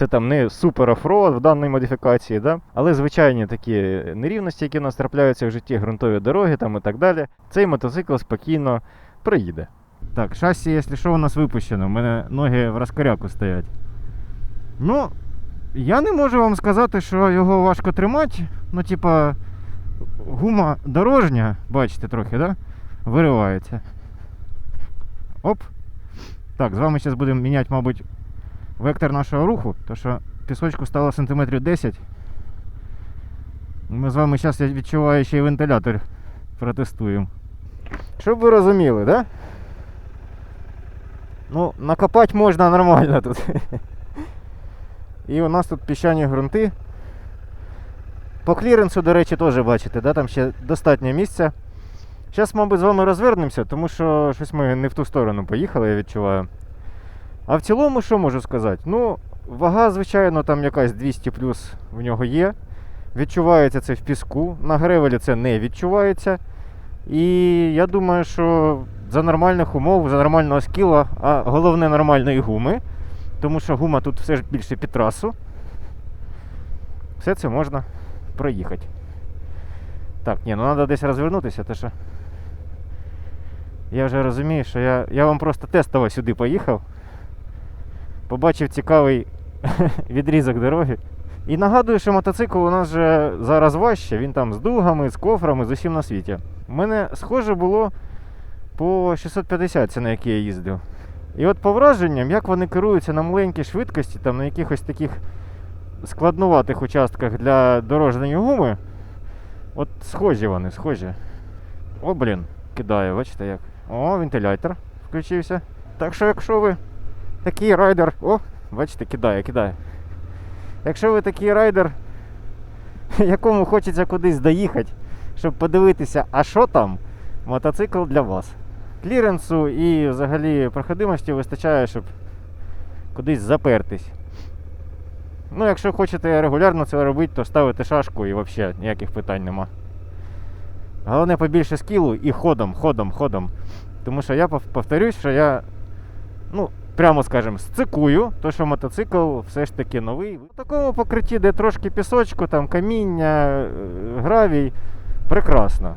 Це там не супер оффроад в даній модифікації, да? але звичайні такі нерівності, які у нас трапляються в житті, ґрунтові дороги там і так далі. Цей мотоцикл спокійно приїде. Так, шасі, якщо що, у нас випущено. У мене ноги в розкоряку стоять. Ну, я не можу вам сказати, що його важко тримати. Ну, типа, гума дорожня, бачите трохи, да? Виривається. Оп. Так, з вами зараз будемо міняти, мабуть, вектор нашого руху, то що пісочку стало сантиметрів 10. Ми з вами зараз, я відчуваю, ще й вентилятор протестуємо. Щоб ви розуміли, да? Ну, накопати можна нормально тут. І у нас тут піщані ґрунти. По кліренсу, до речі, теж бачите, да? там ще достатньо місця. Зараз, мабуть, з вами розвернемося, тому що щось ми не в ту сторону поїхали, я відчуваю. А в цілому, що можу сказати? Ну, вага, звичайно, там якась 200 плюс в нього є. Відчувається це в піску. На гревелі це не відчувається. І я думаю, що за нормальних умов, за нормального скіла, а головне нормальної гуми, тому що гума тут все ж більше під трасу. Все це можна проїхати. Так, ні, ну треба десь розвернутися, то що. Я вже розумію, що я, я вам просто тестово сюди поїхав. Побачив цікавий відрізок дороги. І нагадую, що мотоцикл у нас же зараз важче, він там з дугами, з кофрами, з усім на світі. У мене схоже було по 650, це на якій я їздив. І от по враженням, як вони керуються на маленькій швидкості, там на якихось таких складнуватих участках для дорожньої гуми, от схожі вони, схожі. О, блін, кидає, бачите як. О, вентилятор включився. Так що, якщо ви такий райдер. О, бачите, кидає, кидає. Якщо ви такий райдер, якому хочеться кудись доїхати, щоб подивитися, а що там, мотоцикл для вас. Кліренсу і взагалі проходимості вистачає, щоб кудись запертись. Ну, якщо хочете регулярно це робити, то ставите шашку і взагалі ніяких питань нема. Головне побільше скілу і ходом, ходом, ходом. Тому що я пов- повторюсь, що я, ну, прямо скажем, сцикую, то що мотоцикл все ж таки новий. В такому покритті, де трошки пісочку, там каміння, е, гравій, прекрасно.